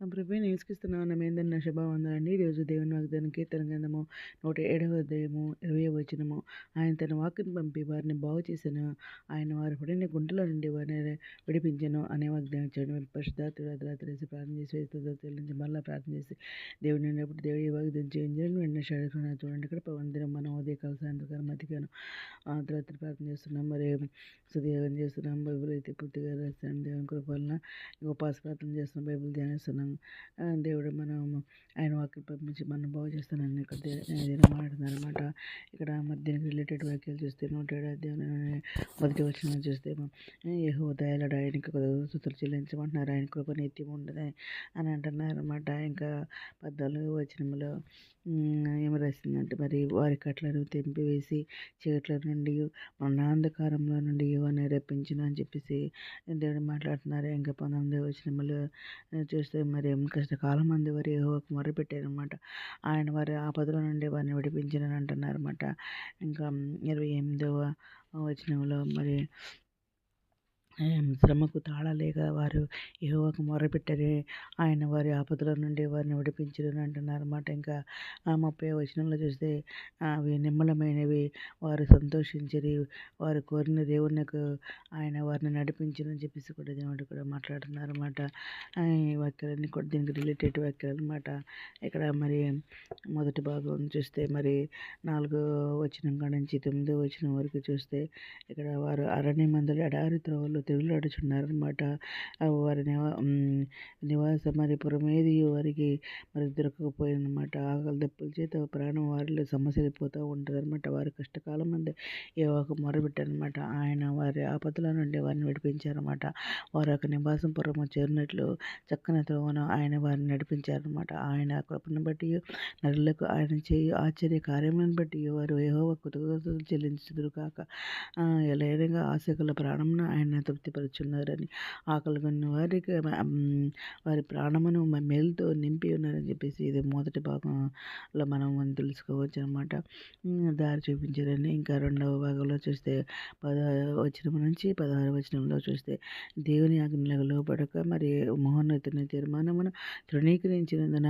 నా ప్రభు నేసుకిస్తున్నాను ఏందన్న శుభవందనండి ఈరోజు దేవుని వాగ్దానం కీర్తన గ్రంథము నూట ఏడవ అధ్యాయము ఇరవై వచనము. ఆయన తన వాక్యను పంపి వారిని బాగు చేశాను. ఆయన వారి పడిన గుంటలో నుండి వారిని విడిపించాను అనే వాగ్దానం చేయడం పరిశుద్ధాత్రుడు అర్ధరాత్రి ప్రార్థన చేసి చెల్లించి మళ్ళీ ప్రార్థన చేసి దేవుని ఉన్నప్పుడు దేవుడి వాగ్దానం ఇంజనీర్ వెంటనే షడుకున్న చూడండి ఇక్కడ పవందిరం మనం ఉదయకాల సాయంత్రకాలం మతికాను అర్ధరాత్రి ప్రార్థన చేస్తున్నాం మరి సుదేవం చేస్తున్నాం బైబుల్ అయితే పూర్తిగా రాస్తాం దేవుని కృపలన ఉపాస ప్రార్థన చేస్తున్నాం బైబుల్ ధ్యానిస్తున్నాం. దేవుడు మనం ఆయన వాక్యం పంపించి మనం బాగు చేస్తానని ఇక్కడ మాట్లాడుతున్నారు అనమాట ఇక్కడ మధ్యాహ్నం రిలేటెడ్ వాక్యాలు చూస్తే నూట ఏడాది మొదటి వచ్చిన చూస్తే యహో దయాలడు ఆయనకి సుతులు చెల్లించమంటున్నారు. ఆయన కృప నిత్యం ఉండదు అని అంటున్నారు అనమాట ఇంకా పద్నాలుగు వచనంలో ఏమి రాసిందంటే మరి వారి కట్లను తెంపివేసి చీకట్ల నుండి మరణాంధకారంలో నుండి ఇవన్నీ రప్పించను అని చెప్పేసి దేవుడు మాట్లాడుతున్నారు. ఇంకా పంతొమ్మిది వచ్చినములు చూస్తే మరి కష్టకాలం మంది వారి యెహోవాకు అనమాట ఆయన వారి ఆపదల నుండి వారిని విడిపించినని అంటున్నారన్నమాట. ఇంకా ఇరవై ఎనిమిదవ వచనంలో మరి శ్రమకు తాళలేక వారు యెహోవాకు మొరపెట్టరే. ఆయన వారి ఆపదల నుండి వారిని విడిపించరని అంటున్నారు అన్నమాట ఇంకా ముప్పై వచనంలో చూస్తే అవి నిమ్మలమైనవి. వారు సంతోషించరి. వారు కోరిన దేవునికి ఆయన వారిని నడిపించరని చెప్పేసి కూడా దేవుడు కూడా మాట్లాడుతున్నారు అనమాట ఈ వాక్యాలన్నీ కూడా దీనికి రిలేటెడ్ వాక్యాలు అనమాట ఇక్కడ మరి మొదటి భాగం చూస్తే మరి నాలుగో వచనం కాడ నుంచి తొమ్మిదో వచనం వరకు చూస్తే ఇక్కడ వారు అరణ్య మందులు ఎడారి త్రోవలు తెగులాడుచున్నారనమాట వారి నివా నివాసం మరి పురమేది వారికి మరి దొరకకపోయిందనమాట ఆకలి దెబ్బల చేత ప్రాణం వారిలో సమస్యలిపోతూ ఉంటుందన్నమాట. వారి కష్టకాలం మంది ఒక మొరబెట్టారనమాట ఆయన వారి ఆపదల నుండి వారిని విడిపించారనమాట వారి యొక్క నివాసం పురము చేరినట్లు చక్కని త్రోవను ఆయన వారిని నడిపించారనమాట ఆయన కృపను బట్టి నరులకు ఆయన చేయి ఆశ్చర్య కార్యములను బట్టి వారు ఏహో కృతజ్ఞతలు చెల్లించుదురు కాక. ఎలా ఆశకుల ప్రాణంను ఆయన తృప్తిపరుచున్నారని ఆకలిగొన్న వారికి వారి ప్రాణమును మేలుతో నింపి ఉన్నారని చెప్పేసి ఇది మొదటి భాగంలో మనం తెలుసుకోవచ్చు అనమాట దారి చూపించారని ఇంకా రెండవ భాగంలో చూస్తే పదహారు వచనం నుంచి పదహారు వచనంలో చూస్తే దేవుని ఆజ్ఞలకు లోపడక మరి మహోన్నతుని తీర్మానమును తృణీకరించినందున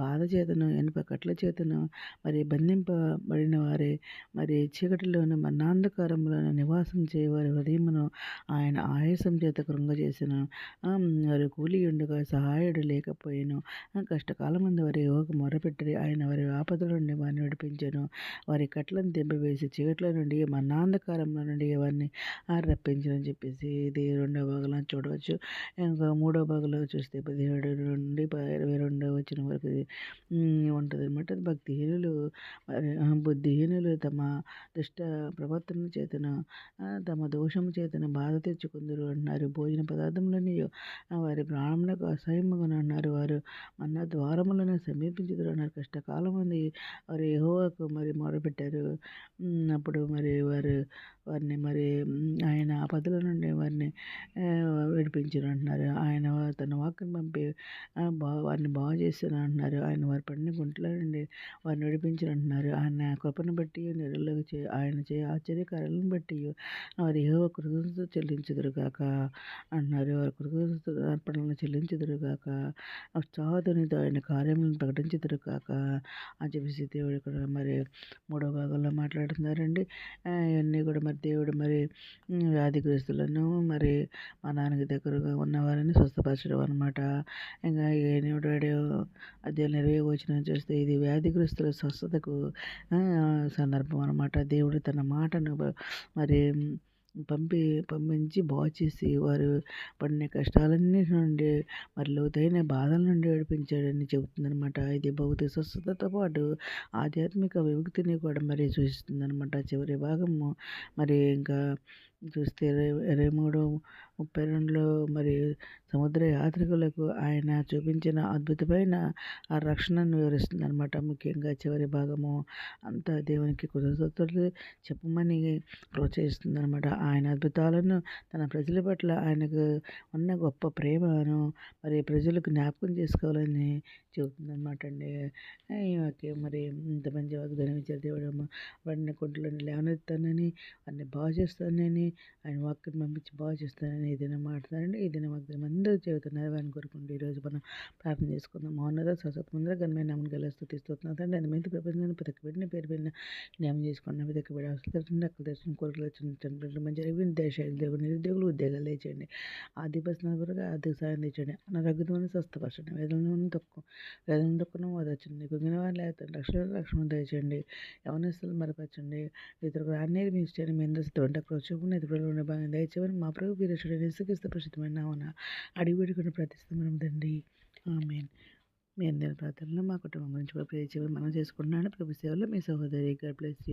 బాధ చేతను ఎనప కట్ల చేతను మరి బంధింపబడిన వారే మరి చీకటిలోని మన్నాంధకారంలోని నివాసం చేయవారి హృదయమును ఆయన ఆయాసం చేత కృంగజేసిన వారి కూలి ఉండగా సహాయుడు లేకపోయాను. కష్టకాలమందు వారి యోగ మొరపెట్టి ఆయన వారి ఆపదల నుండి వారిని నడిపించాను వారి కట్లను దింపవేసి చీకట్ల నుండి మన్నాంధకారంలో నుండి వారిని రప్పించని చెప్పేసి ఇది రెండవ భాగంలో చూడవచ్చు. ఇంకా మూడో భాగంలో చూస్తే పదిహేడు నుండి ఇరవై రెండవ వచ్చిన వరకు ఉంటుంది అనమాట భక్తిహీనులు బుద్ధిహీనులు తమ దుష్ట ప్రవర్తన చేతను తమ దోషము చేతను బాధ తెచ్చుకుందరు అంటున్నారు భోజన పదార్థములని వారి ప్రాణములకు అసహ్యముగా అన్నారు. వారు మన ద్వారములను సమీపించుదురు అన్నారు. కష్టకాలం ఉంది. వారు యహోవాకు మరి మొరపెట్టారు. అప్పుడు మరి వారు వారిని మరి ఆయన ఆపదల నుండి వారిని విడిపించారు అంటున్నారు ఆయన తన వాక్కుని పంపి బా వారిని బాగు చేస్తారు అంటున్నారు ఆయన వారి పడిన గుంటల నుండి వారిని విడిపించారు అంటున్నారు ఆయన కృపను బట్టి నిరులకు చే ఆయన చే ఆశ్చర్యకారాలను బట్టి వారి ఏవో కృతజ్ఞత చెల్లించుదురుగాక అన్నారు. వారి కృతజ్ఞత అర్పణలను చెల్లించుదురుగాక ఉత్సాహధ్వనితో ఆయన కార్యములను ప్రకటించుదురుగాక అని చెప్పేసి దేవుడు ఇక్కడ మరి మూడో భాగంలో మాట్లాడుతున్నారండి. ఇవన్నీ కూడా మరి దేవుడు మరి వ్యాధిగ్రస్తులను మరి మా నాన్నకి దగ్గరగా ఉన్నవారిని స్వస్థపరచడం అనమాట ఇంకా ఏడు అదే నెరవే వచ్చిన చూస్తే ఇది వ్యాధిగ్రస్తుల స్వస్థతకు సందర్భం అనమాట దేవుడు తన మాటను మరి పంపి పంపించి బాగు చేసి వారు పడిన కష్టాలన్నిటి నుండి మరి లోతైన బాధల నుండి విడిపించాడని చెబుతుందనమాట ఇది భౌతిక స్వస్థతతో పాటు ఆధ్యాత్మిక విముక్తిని కూడా మరి సూచిస్తుందనమాట చివరి భాగము మరి ఇంకా చూస్తే ఇరవై ఇరవై మూడు ముప్పై రెండులో మరి సముద్ర యాత్రికులకు ఆయన చూపించిన అద్భుతమైన ఆ రక్షణను వివరిస్తుంది అనమాట ముఖ్యంగా చివరి భాగము అంతా దేవునికి కృతజ్ఞతలు చెప్పమని ప్రోత్సహిస్తుంది అనమాట ఆయన అద్భుతాలను తన ప్రజల పట్ల ఆయనకు ఉన్న గొప్ప ప్రేమను మరి ప్రజలకు జ్ఞాపకం చేసుకోవాలని చెబుతుందన్నమాట అండి. ఓకే మరి ఇంత మంచి వాగ్దానం ఇచ్చారు దేవుడు వాడిని కుంటలను లేవనెత్తానని వాడిని బాగు చేస్తానని ఆయన వాక్యం పంపించి బాగా చేస్తానని ఏదైనా మాట్లాడండి. ఏదైనా వాగ్దానం అందరూ చెబుతున్నారు వారిని కోరుకుంటూ ఈరోజు మనం ప్రార్థన చేసుకుందాం. మౌనత సరస్వతి ముందర గణమైన నామని గల స్థుతిస్తున్నాం తండ్రి. అది ప్రపంచాన్ని ప్రపంచంలో ప్రతి బిడ్డని పేరు పెట్టిన న్యాయం చేసుకున్న. ప్రతి బిడ్డ అవసరం అక్కడ దర్శనం కోరికలు వచ్చిన మంచి రవి దేశాలు దేవుడు నిరుద్యోగులు ఉద్యోగాలు తెచ్చండి. ఆర్థిక పరిస్థితులు ఆర్థిక సాయం తెచ్చండి. అనారోగ్యమైన స్వస్థపరచండి. వేదనలను తక్కువ వేదన తక్కువ వదచండి కుగిన వారు లేకపోతే రక్షణ రక్షణ తెచ్చండి యవనస్తులు మరపరచండి ఇతరులకు అన్నీ మీ ఇష్టం మీ అందరూ సిద్ధపడ్డ ప్రోత్సాహం ఎదురు ఉన్న భాగం దయచేయమని మా ప్రభు వీరేశ్వరుడు నిసుకిస్తూ ప్రసిద్ధమైన నామన అడిగి పెట్టుకుని ప్రతిష్టమనం తండ్రి ఆమె మీ అందరి ప్రార్థనలో మా కుటుంబం గురించి కూడా మనం చేసుకుంటున్నాను. ప్రభు సేవలో మీ సహోదరి గాడ్ బ్లెస్ యూ.